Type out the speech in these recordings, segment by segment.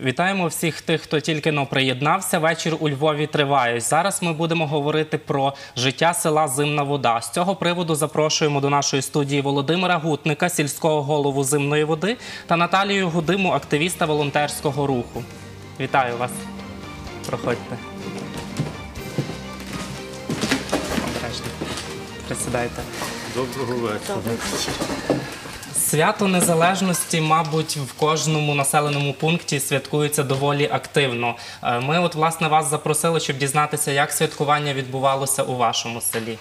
Вітаємо всіх тих, хто тільки но приєднався. Вечір у Львові триває. Зараз ми будемо говорити про життя села Зимна Вода. З цього приводу запрошуємо до нашої студії Володимира Гутника, сільського голову зимної води, та Наталію Гудиму, активіста волонтерського руху. Вітаю вас. Проходьте. Присідайте. Доброго вечора. Свято Незалежності, мабуть, в кожному населеному пункті святкується доволі активно. Е, Ми, от, власне, вас запросили, щоб дізнатися, як святкування відбувалося у вашому селі.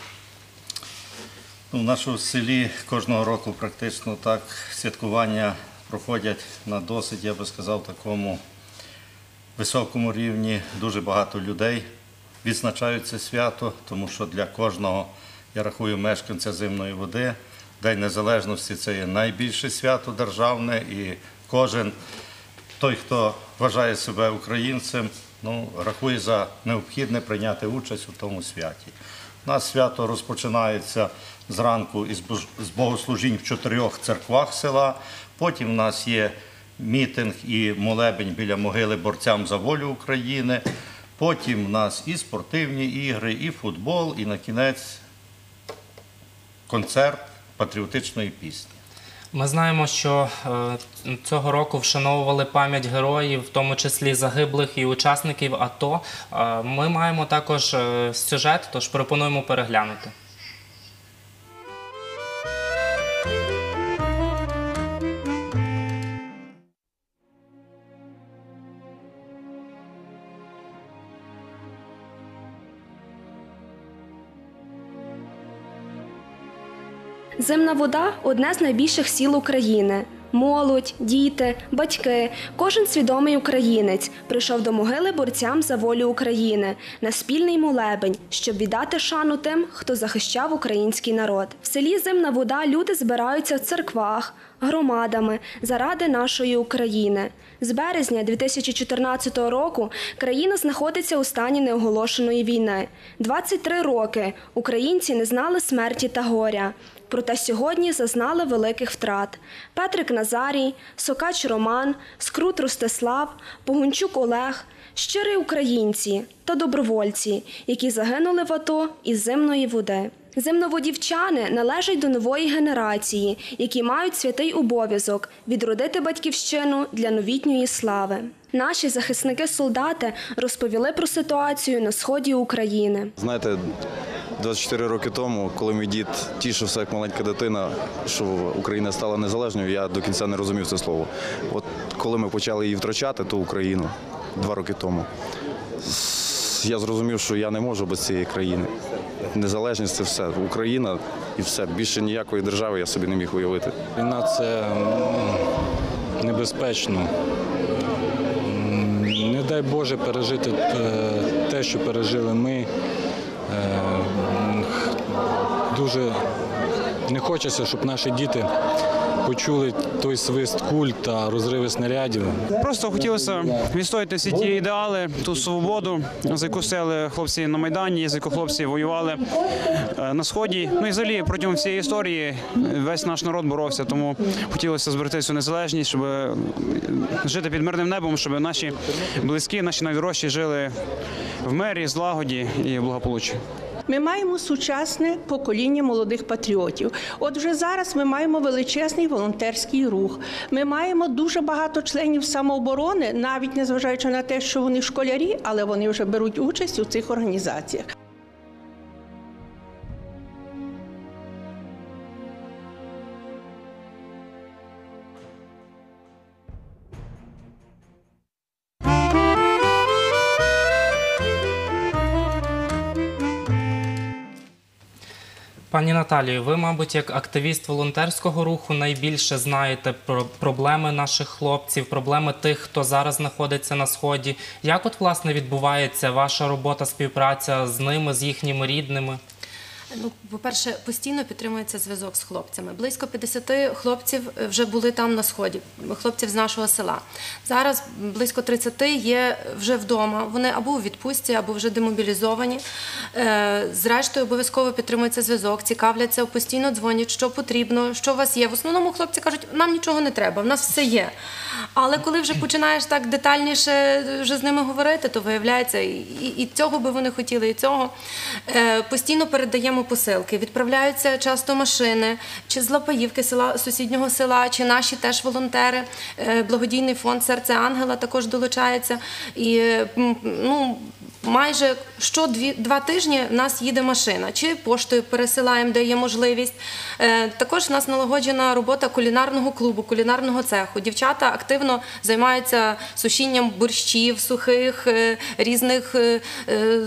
Ну, в нашому селі кожного року практично так святкування проходять на досить, я би сказав, такому високому рівні. Дуже багато людей відзначають це свято, тому що для кожного, я рахую, мешканця зимної води. День Незалежності це є найбільше свято державне, і кожен той, хто вважає себе українцем, ну, рахує за необхідне прийняти участь у тому святі. У нас свято розпочинається зранку з богослужінь в чотирьох церквах села. Потім у нас є мітинг і молебень біля могили борцям за волю України. Потім у нас і спортивні ігри, і футбол, і на кінець концерт патріотичної пісні. Ми знаємо, що е, цього року вшановували пам'ять героїв, в тому числі загиблих і учасників АТО. Е, Ми маємо також е, сюжет, тож пропонуємо переглянути. Зимна вода одне з найбільших сіл України. Молодь, діти, батьки, кожен свідомий українець прийшов до могили борцям за волю України на спільний молебень, щоб віддати шану тим, хто захищав український народ. В селі Зимна вода люди збираються в церквах, громадами заради нашої України. З березня 2014 року країна знаходиться у стані неоголошеної війни. 23 роки українці не знали смерті та горя. Проте сьогодні зазнали великих втрат. Петрик Назарій, Сокач Роман, Скрут Ростислав, Погунчук Олег, щирі українці та добровольці, які загинули в АТО із зимної води. Земноводівчани належать до нової генерації, які мають святий обов'язок відродити батьківщину для новітньої слави. Наші захисники-солдати розповіли про ситуацію на сході України. Знаєте, 24 роки тому, коли мій дід тішився як маленька дитина, що Україна стала незалежною, я до кінця не розумів це слово. От коли ми почали її втрачати, ту Україну два роки тому, я зрозумів, що я не можу без цієї країни. Незалежність це все. Україна і все. Більше ніякої держави я собі не міг уявити. Війна це небезпечно. Не дай Боже пережити е, те, що пережили ми. Е, Дуже не хочеться, щоб наші діти почули той свист куль та розриви снарядів. Просто хотілося відстояти всі ті ідеали, ту свободу, за яку сели хлопці на Майдані, за яку хлопці воювали е, на сході. Ну і взагалі протягом всієї історії весь наш народ боровся. Тому хотілося зберегти цю незалежність, щоб е, жити під мирним небом, щоб наші близькі, наші найдорожчі жили в мирі, злагоді і благополуччі. Ми маємо сучасне покоління молодих патріотів. От вже зараз ми маємо величезний волонтерський рух. Ми маємо дуже багато членів самооборони, навіть незважаючи на те, що вони школярі, але вони вже беруть участь у цих організаціях. Пані Наталію, ви, мабуть, як активіст волонтерського руху найбільше знаєте про проблеми наших хлопців, проблеми тих, хто зараз знаходиться на сході. Як от власне відбувається ваша робота, співпраця з ними, з їхніми рідними? Ну, по-перше, постійно підтримується зв'язок з хлопцями. Близько 50 хлопців е, вже були там на сході, хлопців з нашого села. Зараз близько 30 є вже вдома. Вони або у відпустці, або вже демобілізовані. Е, Зрештою, обов'язково підтримується зв'язок, цікавляться, постійно дзвонять, що потрібно, що у вас є. В основному хлопці кажуть, нам нічого не треба, в нас все є. Але коли вже починаєш так детальніше е, вже з ними говорити, то виявляється, і, і- цього би вони хотіли, і цього. Постійно передаємо посилки. Відправляються часто машини, чи з Лапаївки, села, сусіднього села, чи наші теж волонтери. Е, благодійний фонд Серце Ангела також долучається. І ну, майже що два тижні в нас їде машина, чи поштою пересилаємо, де є можливість. Е, також в нас налагоджена робота кулінарного клубу, кулінарного цеху. Дівчата активно займаються сушінням борщів, сухих, е, різних е,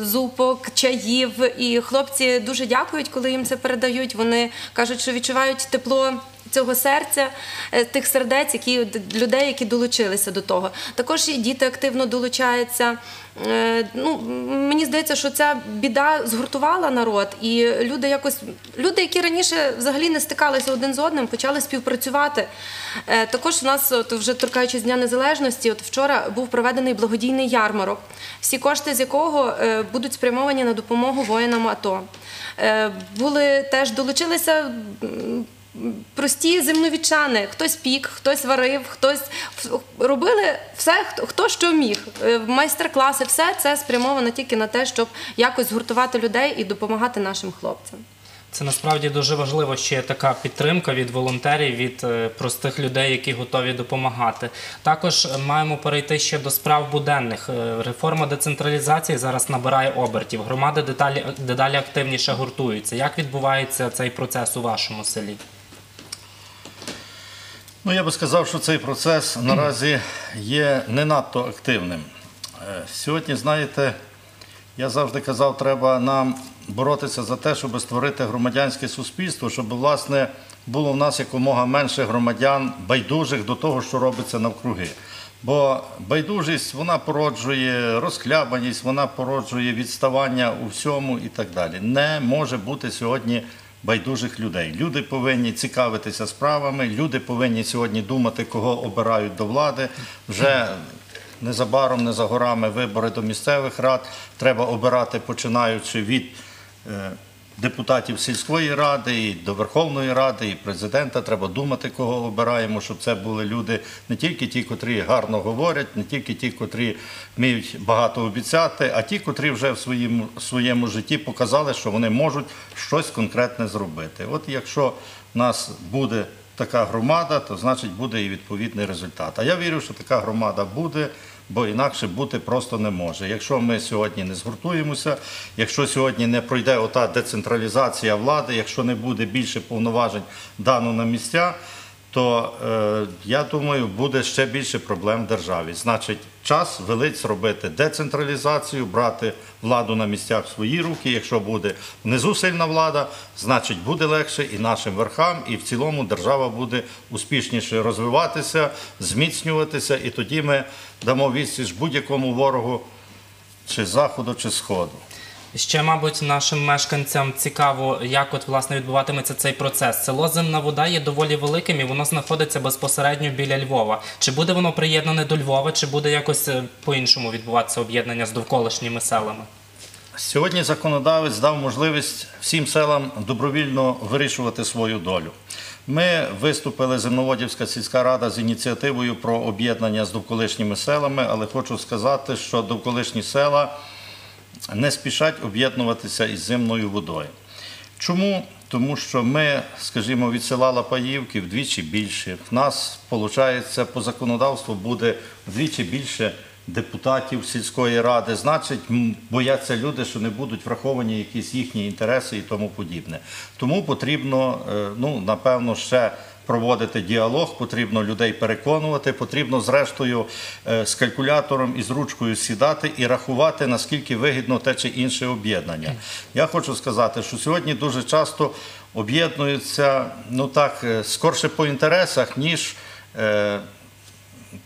зупок, чаїв. І хлопці дуже дякують, коли їм це передають. Вони кажуть, що відчувають тепло. Цього серця, е, тих сердець, які людей, які долучилися до того. Також і діти активно долучаються. Е, Ну, мені здається, що ця біда згуртувала народ, і люди якось люди, які раніше взагалі не стикалися один з одним, почали співпрацювати. Е, Також у нас, от вже торкаючись Дня Незалежності, от вчора був проведений благодійний ярмарок, всі кошти з якого будуть спрямовані на допомогу воїнам АТО. Були теж долучилися. Прості земновічани, хтось пік, хтось варив, хтось робили все, хто, що міг. Е, Майстер-класи, все це спрямовано тільки на те, щоб якось згуртувати людей і допомагати нашим хлопцям. Це насправді дуже важливо, що є така підтримка від волонтерів, від е, простих людей, які готові допомагати. Також е, маємо перейти ще до справ буденних. Реформа децентралізації зараз набирає обертів. Громади дедалі активніше гуртуються. Як відбувається цей процес у вашому селі? Ну, я би сказав, що цей процес наразі є не надто активним. Е, Сьогодні, знаєте, я завжди казав, треба нам боротися за те, щоб створити громадянське суспільство, щоб, власне, було в нас якомога менше громадян байдужих до того, що робиться навкруги. Бо байдужість вона породжує розхлябаність, вона породжує відставання у всьому і так далі. Не може бути сьогодні байдужих людей. Люди повинні цікавитися справами, люди повинні сьогодні думати, кого обирають до влади. Вже незабаром, не за горами вибори до місцевих рад. Треба обирати, починаючи від е, депутатів сільської ради і до Верховної Ради, і президента. Треба думати, кого обираємо, щоб це були люди не тільки ті, котрі гарно говорять, не тільки ті, котрі вміють багато обіцяти, а ті, котрі вже в своєму, своєму житті показали, що вони можуть щось конкретне зробити. От якщо в нас буде така громада, то значить буде і відповідний результат. А я вірю, що така громада буде, бо інакше бути просто не може. Якщо ми сьогодні не згуртуємося, якщо сьогодні не пройде ота децентралізація влади, якщо не буде більше повноважень дано на місця, то е, я думаю, буде ще більше проблем в державі. Значить, час велить зробити децентралізацію, брати владу на місцях в свої руки. Якщо буде внизу сильна влада, значить буде легше і нашим верхам, і в цілому держава буде успішніше розвиватися, зміцнюватися, і тоді ми дамо відсіч будь-якому ворогу, чи заходу, чи сходу. Ще, мабуть, нашим мешканцям цікаво, як от власне відбуватиметься цей процес. Село Зимна вода є доволі великим і воно знаходиться безпосередньо біля Львова. Чи буде воно приєднане до Львова, чи буде якось е, по-іншому відбуватися об'єднання з довколишніми селами? Сьогодні законодавець дав можливість всім селам добровільно вирішувати свою долю. Ми виступили Земноводівська сільська рада з ініціативою про об'єднання з довколишніми селами, але хочу сказати, що довколишні села не спішать об'єднуватися із зимною водою. Чому? Тому що ми, скажімо, від села Лапаївки вдвічі більше. В нас, виходить, по законодавству буде вдвічі більше депутатів сільської ради. Значить, бояться люди, що не будуть враховані якісь їхні інтереси і тому подібне. Тому потрібно, е, ну, напевно, ще проводити діалог, потрібно людей переконувати, потрібно зрештою е, з калькулятором і з ручкою сідати і рахувати, наскільки вигідно те чи інше об'єднання. Я хочу сказати, що сьогодні дуже часто об'єднуються ну так, е, скорше по інтересах, ніж.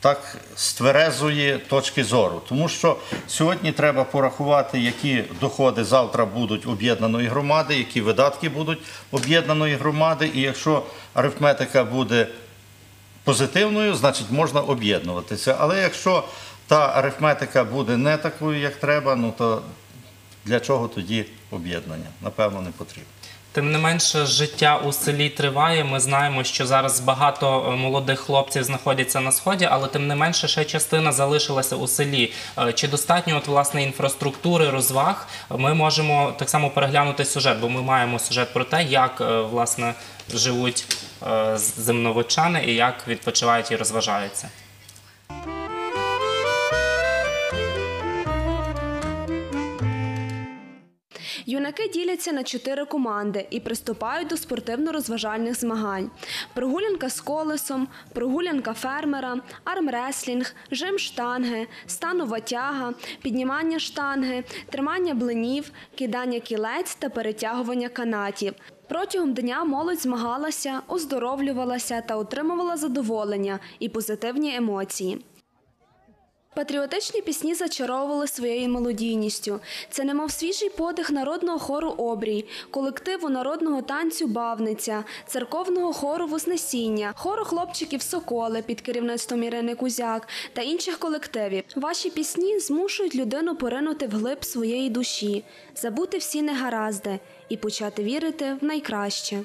Так з тверезої точки зору. Тому що сьогодні треба порахувати, які доходи завтра будуть об'єднаної громади, які видатки будуть об'єднаної громади. І якщо арифметика буде позитивною, значить можна об'єднуватися. Але якщо та арифметика буде не такою, як треба, ну то для чого тоді об'єднання? Напевно, не потрібно. Тим не менше, життя у селі триває. Ми знаємо, що зараз багато е, молодих хлопців знаходяться на сході, але тим не менше ще частина залишилася у селі. Е, Чи достатньо от власне інфраструктури, розваг? Ми можемо так само переглянути сюжет, бо ми маємо сюжет про те, як е, власне живуть земноводчани і як відпочивають і розважаються. Юнаки діляться на чотири команди і приступають до спортивно-розважальних змагань: прогулянка з колесом, прогулянка фермера, армреслінг, жим штанги, станова тяга, піднімання штанги, тримання блинів, кидання кілець та перетягування канатів. Протягом дня молодь змагалася, оздоровлювалася та отримувала задоволення і позитивні емоції. Патріотичні пісні зачаровували своєю мелодійністю. Це немов свіжий подих народного хору Обрій, колективу народного танцю Бавниця, церковного хору Вознесіння, хору хлопчиків Соколи під керівництвом Ірини Кузяк та інших колективів. Ваші пісні змушують людину поринути вглиб своєї душі, забути всі негаразди і почати вірити в найкраще.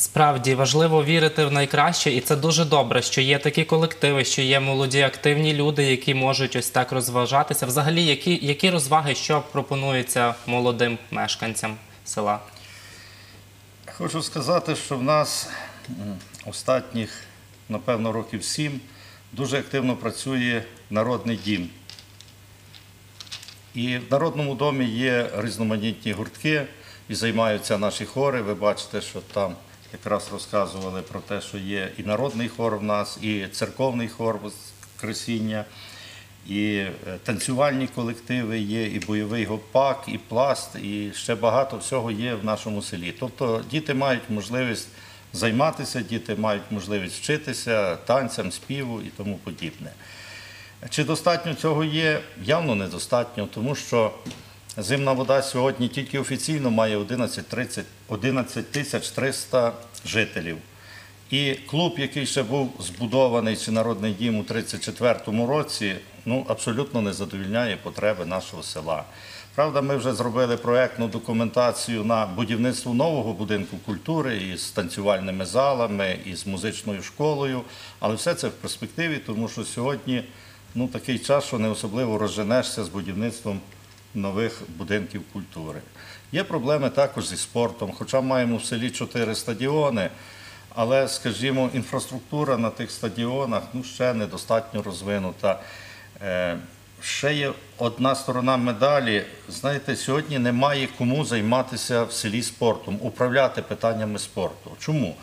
Справді важливо вірити в найкраще, і це дуже добре, що є такі колективи, що є молоді активні люди, які можуть ось так розважатися. Взагалі, які, які розваги, що пропонуються молодим мешканцям села? Хочу сказати, що в нас останніх, напевно, років сім дуже активно працює народний дім. І в народному домі є різноманітні гуртки і займаються наші хори. Ви бачите, що там якраз розказували про те, що є і народний хор в нас, і церковний хор Кресіння, і е, танцювальні колективи є, і бойовий гопак, і пласт, і ще багато всього є в нашому селі. Тобто діти мають можливість займатися, діти мають можливість вчитися танцям, співу і тому подібне. Чи достатньо цього є? Явно недостатньо, тому що зимна вода сьогодні тільки офіційно має 11, 30, 11 тисяч 300 жителів. І клуб, який ще був збудований, чи народний дім у 34-му році, ну абсолютно не задовільняє потреби нашого села. Правда, ми вже зробили проектну документацію на будівництво нового будинку культури із танцювальними залами, із музичною школою, але все це в перспективі, тому що сьогодні ну, такий час, що не особливо розженешся з будівництвом нових будинків культури. Є проблеми також зі спортом, хоча маємо в селі чотири стадіони, але, скажімо, інфраструктура на тих стадіонах ну, ще недостатньо розвинута. Е, Ще є одна сторона медалі. Знаєте, сьогодні немає кому займатися в селі спортом, управляти питаннями спорту. Чому?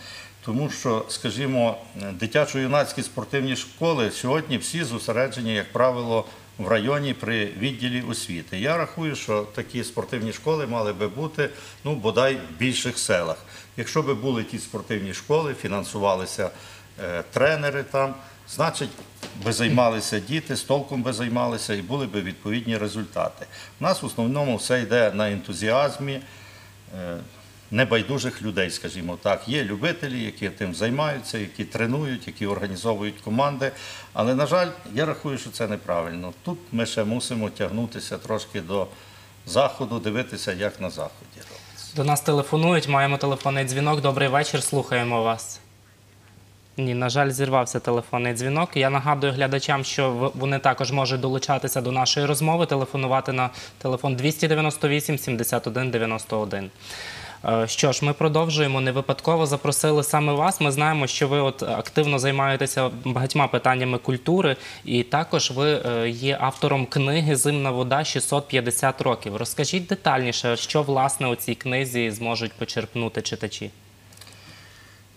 Тому що, скажімо, дитячо-юнацькі спортивні школи сьогодні всі зосереджені, як правило, в районі при відділі освіти. Я рахую, що такі спортивні школи мали би бути ну, бодай в більших селах. Якщо би були ті спортивні школи, фінансувалися е, тренери там, значить би займалися діти, з толком би займалися і були би відповідні результати. У нас в основному все йде на ентузіазмі. е, Небайдужих людей, скажімо так, є любителі, які тим займаються, які тренують, які організовують команди. Але, на жаль, я рахую, що це неправильно. Тут ми ще мусимо тягнутися трошки до заходу, дивитися, як на заході. До нас телефонують, маємо телефонний дзвінок. Добрий вечір, слухаємо вас. Ні, на жаль, зірвався телефонний дзвінок. Я нагадую глядачам, що вони також можуть долучатися до нашої розмови, телефонувати на телефон 298 71 91. Е, Що ж, ми продовжуємо. Не випадково запросили саме вас. Ми знаємо, що ви от активно займаєтеся багатьма питаннями культури, і також ви е, є автором книги Зимна вода 650 років. Розкажіть детальніше, що власне у цій книзі зможуть почерпнути читачі.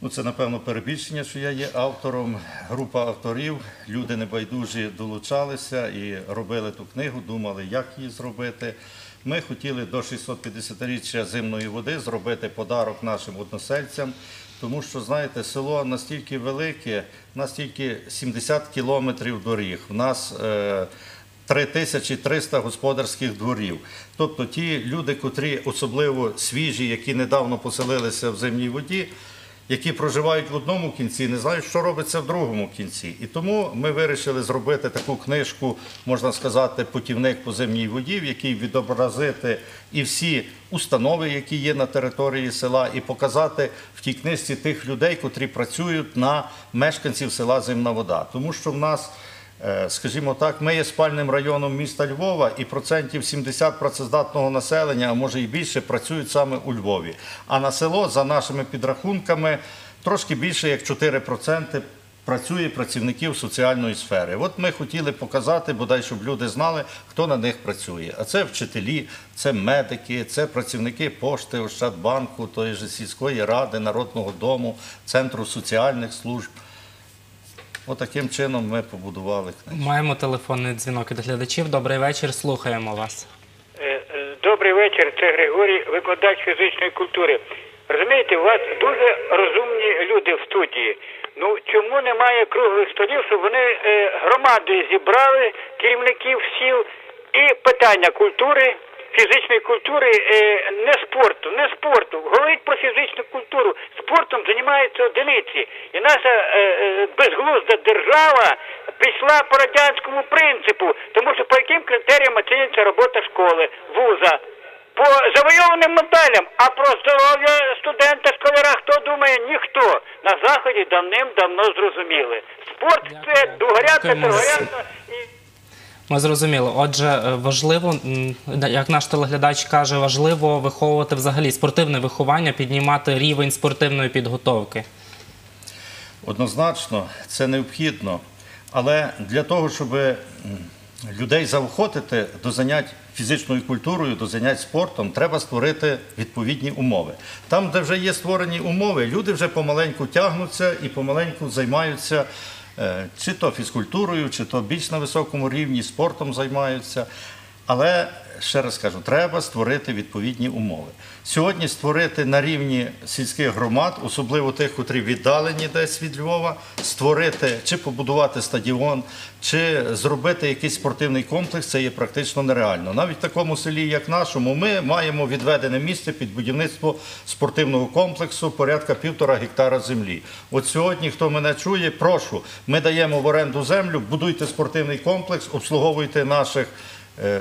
Ну, це, напевно, перебільшення, що я є автором. Група авторів, люди небайдужі долучалися і робили ту книгу, думали, як її зробити. Ми хотіли до 650-річчя зимної води зробити подарок нашим односельцям, тому що, знаєте, село настільки велике, у нас тільки 70 кілометрів доріг. У нас е, 3300 господарських дворів. Тобто ті люди, котрі особливо свіжі, які недавно поселилися в зимній воді, які проживають в одному кінці, не знають, що робиться в другому кінці. І тому ми вирішили зробити таку книжку, можна сказати, путівник по зимній воді, в якій відобразити і всі установи, які є на території села, і показати в тій книжці тих людей, котрі працюють на мешканців села Зимна Вода. Тому що в нас Скажімо так, ми є спальним районом міста Львова, і процентів 70 працездатного населення, а може і більше, працюють саме у Львові. А на село, за нашими підрахунками, трошки більше як 4% працює працівників соціальної сфери. От ми хотіли показати, бодай, щоб люди знали, хто на них працює. А це вчителі, це медики, це працівники пошти, Ощадбанку, тої ж сільської ради, народного дому, центру соціальних служб. Отаким чином ми побудували книжку. Маємо телефонний дзвінок від глядачів. Добрий вечір, слухаємо вас. Е, е, Добрий вечір, це Григорій, викладач фізичної культури. Розумієте, у вас дуже розумні люди в студії. Ну чому немає круглих столів, щоб вони е, громадою зібрали керівників сіл і питання культури, фізичної культури, е, не спорту, не спорту. Говорить про фізичну культуру. Спортом займаються одиниці. І наша е, е, безглузда держава пішла по радянському принципу, тому що по яким критеріям оцінюється робота школи, вуза. По завойованим медалям, а про здоров'я студента, школяра, хто думає, ніхто на заході давним-давно зрозуміли. Спорт це Дякую. дугорятка, і. Ми зрозуміли. Отже, е, важливо, як наш телеглядач каже, важливо виховувати взагалі спортивне виховання, піднімати рівень спортивної підготовки. Однозначно, це необхідно. Але для того, щоб людей заохотити до занять фізичною культурою, до занять спортом, треба створити відповідні умови. Там, де вже є створені умови, люди вже помаленьку тягнуться і помаленьку займаються чи то фізкультурою, чи то більш на високому рівні спортом займаються. Але ще раз кажу, треба створити відповідні умови. Сьогодні створити на рівні сільських громад, особливо тих, котрі віддалені десь від Львова, створити чи побудувати стадіон, чи зробити якийсь спортивний комплекс, це є практично нереально. Навіть в такому селі, як нашому, ми маємо відведене місце під будівництво спортивного комплексу порядка півтора гектара землі. От сьогодні, хто мене чує, прошу, ми даємо в оренду землю, будуйте спортивний комплекс, обслуговуйте наших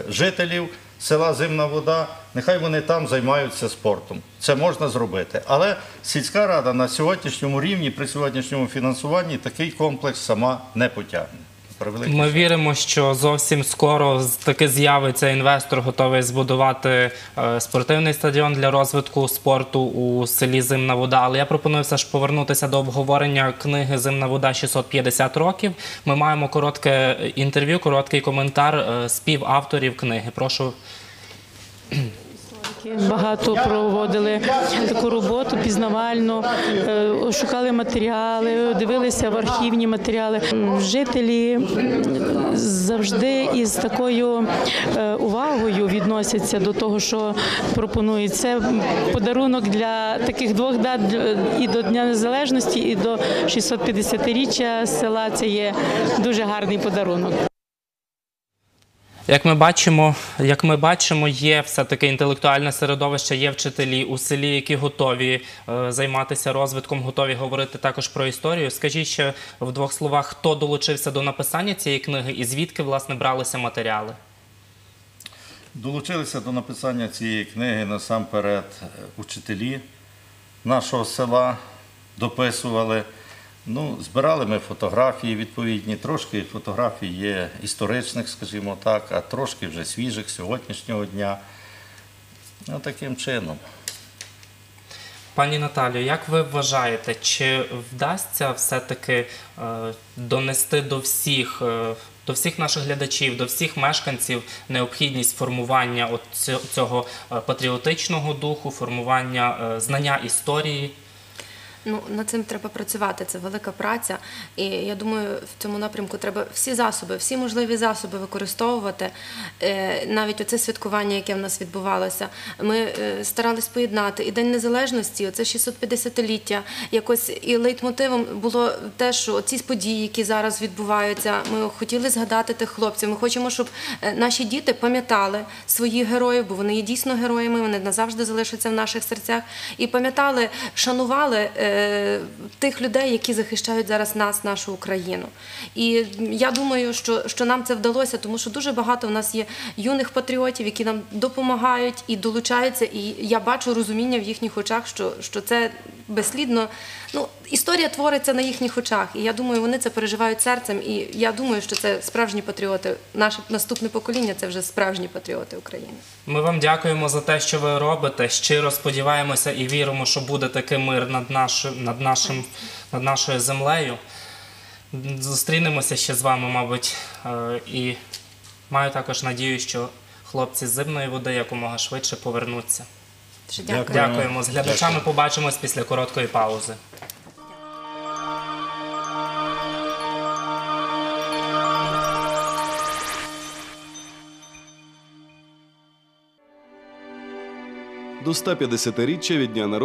жителів села Зимна Вода, нехай вони там займаються спортом. Це можна зробити. Але сільська рада на сьогоднішньому рівні, при сьогоднішньому фінансуванні, такий комплекс сама не потягне. Превеликий Ми віримо, що зовсім скоро таки з'явиться інвестор, готовий збудувати е, спортивний стадіон для розвитку спорту у селі Зимна вода. Але я пропоную все ж повернутися до обговорення книги Зимна вода 650 років. Ми маємо коротке інтерв'ю, короткий коментар е, співавторів книги. Прошу. Багато проводили таку роботу пізнавальну, е, шукали матеріали, дивилися в архівні матеріали. Жителі завжди із такою е, увагою відносяться до того, що пропонують. Це подарунок для таких двох дат і до Дня Незалежності, і до 650-річчя села. Це є дуже гарний подарунок. Як ми бачимо, як ми бачимо, є все таки інтелектуальне середовище, є вчителі у селі, які готові е, займатися розвитком, готові говорити також про історію. Скажіть ще в двох словах, хто долучився до написання цієї книги і звідки власне бралися матеріали? Долучилися до написання цієї книги насамперед е, учителі нашого села, дописували. Ну, збирали ми фотографії відповідні, трошки фотографій є історичних, скажімо так, а трошки вже свіжих сьогоднішнього дня. Ну, таким чином. Пані Наталію, як ви вважаєте, чи вдасться все-таки е, донести до всіх, е, до всіх наших глядачів, до всіх мешканців необхідність формування цього е, патріотичного духу, формування знання історії? Ну над цим треба працювати. Це велика праця. І я думаю, в цьому напрямку треба всі засоби, всі можливі засоби використовувати. Е, Навіть оце святкування, яке в нас відбувалося. Ми е, старались поєднати і День Незалежності, оце 650-ліття. Якось і лейтмотивом було те, що ці події, які зараз відбуваються, ми хотіли згадати тих хлопців. Ми хочемо, щоб е, наші діти пам'ятали своїх героїв, бо вони є дійсно героями, вони назавжди залишаться в наших серцях. І пам'ятали, шанували тих людей, які захищають зараз нас, нашу Україну. І я думаю, що, що нам це вдалося, тому що дуже багато в нас є юних патріотів, які нам допомагають і долучаються. І я бачу розуміння в їхніх очах, що, що це безслідно. Ну, історія твориться на їхніх очах, і я думаю, вони це переживають серцем. І я думаю, що це справжні патріоти. Наше наступне покоління це вже справжні патріоти України. Ми вам дякуємо за те, що ви робите. Щиро сподіваємося і віримо, що буде такий мир над нашим, над нашим, над нашою землею. Зустрінемося ще з вами, мабуть, е, і маю також надію, що хлопці з зимної води якомога швидше повернуться. Дякую. Дякуємо. З глядачами побачимось після короткої паузи. До 150-річчя від дня народження